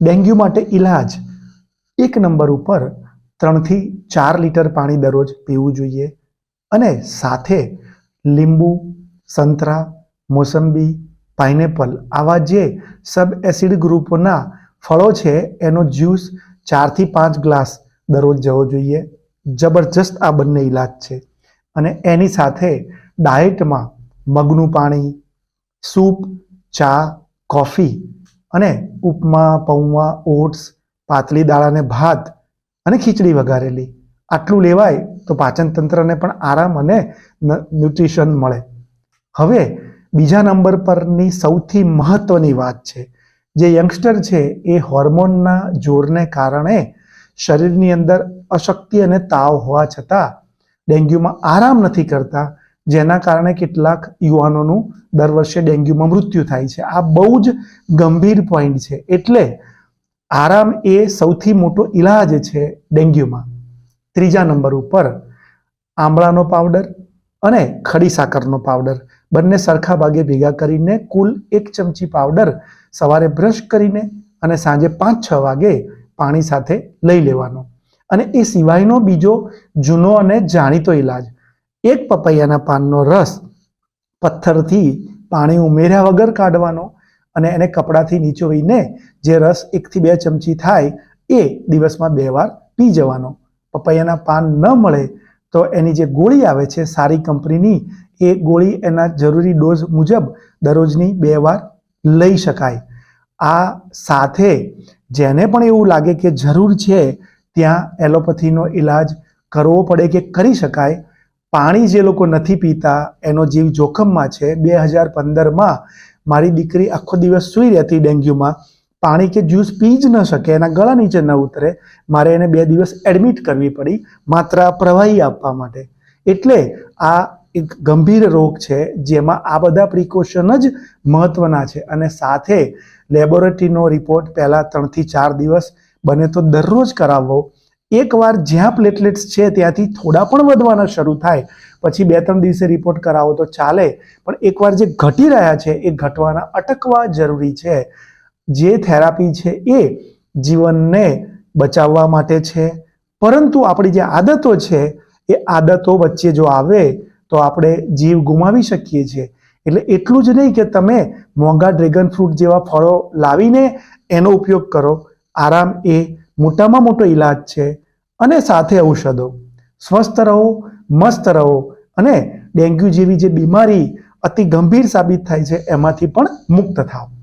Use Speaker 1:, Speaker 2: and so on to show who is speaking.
Speaker 1: Dengue માટે ઈલાજ. એક નંબર ઉપર ત્રણથી ચાર લીટર પાણી દરરોજ પીવું જોઈએ અને સાથે લીંબુ, સંતરા, મોસંબી, પાઇનેપલ આવા જે સબ એસિડ ગ્રુપના ફળો છે એનો જ્યુસ ચારથી પાંચ ગ્લાસ દરરોજ જવો જોઈએ. જબરજસ્ત આ બંને ઈલાજ છે અને એની સાથે ડાયટમાં મગનું પાણી, સૂપ, ચા, કોફી અને ઉપમા પૌવા ઓટ્સ, પાતળી દાળ અને ભાત અને ખીચડી વઘારેલી. આટલું લેવાય તો પાચનતંત્રને પણ આરામ અને ન્યુટ્રિશન મળે. હવે બીજા નંબર પરની સૌથી મહત્વની વાત છે. જે યંગસ્ટર છે એ હોર્મોનના જોરને કારણે શરીરની અંદર અશક્તિ અને તાવ હોવા છતાં ડેન્ગ્યુમાં આરામ નથી કરતા જેના કારણે કેટલાક યુવાનોનું દર વર્ષે ડેન્ગ્યુમાં મૃત્યુ થાય છે. આ બહુ જ ગંભીર પોઈન્ટ છે. એટલે આરામ એ સૌથી મોટો ઈલાજ છે ડેન્ગ્યુમાં. ત્રીજા નંબર ઉપર આમળાનો પાવડર અને ખડી સાકરનો પાવડર બંને સરખા ભાગે ભેગા કરીને કુલ એક ચમચી પાવડર સવારે બ્રશ કરીને અને સાંજે પાંચ છ વાગે પાણી સાથે લઈ લેવાનો. અને એ સિવાયનો બીજો જૂનો અને જાણીતો ઈલાજ. એક પપૈયાના પાનનો રસ પથ્થરથી પાણી ઉમેર્યા વગર કાઢવાનો અને એને કપડાથી નીચોવીને જે રસ એકથી બે ચમચી થાય એ દિવસમાં બે વાર પી જવાનો. પપૈયાના પાન ન મળે તો એની જે ગોળી આવે છે સારી કંપનીની, એ ગોળી એના જરૂરી ડોઝ મુજબ દરરોજની બે વાર લઈ શકાય. આ સાથે જેને પણ એવું લાગે કે જરૂર છે, ત્યાં એલોપથીનો ઈલાજ કરવો પડે કે કરી શકાય પાણી જે લોકો નથી પીતા, એનો જીવ જોખમમાં છે. બે હજાર પંદરમાં મારી દીકરી આખો દિવસ સૂઈ રહેતી ડેન્ગ્યુમાં. પાણી કે જ્યુસ પી જ ન શકે, એના ગળા નીચે ન ઉતરે. મારે એને બે દિવસ એડમિટ કરવી પડી, માત્ર પ્રવાહી આપવા માટે. એટલે આ એક ગંભીર રોગ છે, જેમાં આ બધા પ્રિકોશન જ મહત્વના છે. અને સાથે લેબોરેટરીનો રિપોર્ટ પહેલાં ત્રણથી ચાર દિવસ બને તો દરરોજ કરાવવો એકવાર જ્યાં પ્લેટલેટ્સ છે ત્યાંથી થોડા પણ વધવાના શરૂ થાય, પછી બે ત્રણ દિવસે રિપોર્ટ કરાવો તો ચાલે. પણ એકવાર જે ઘટી રહ્યા છે એ ઘટવાના અટકવા જરૂરી છે. જે થેરાપી છે એ જીવનને બચાવવા માટે છે. પરંતુ આપણી જે આદતો છે, એ આદતો વચ્ચે જો આવે તો આપણે જીવ ગુમાવી શકીએ છીએ. એટલે એટલું જ નહીં કે તમે મોંઘા ડ્રેગન ફ્રૂટ જેવા ફળો લાવીને એનો ઉપયોગ કરો. આરામ એ મોટામાં મોટો ઈલાજ છે. અને સાથે ઔષધો. સ્વસ્થ રહો, મસ્ત રહો અને ડેન્ગ્યુ જેવી જે બીમારી અતિ ગંભીર સાબિત થાય છે, એમાંથી પણ મુક્ત થાઓ.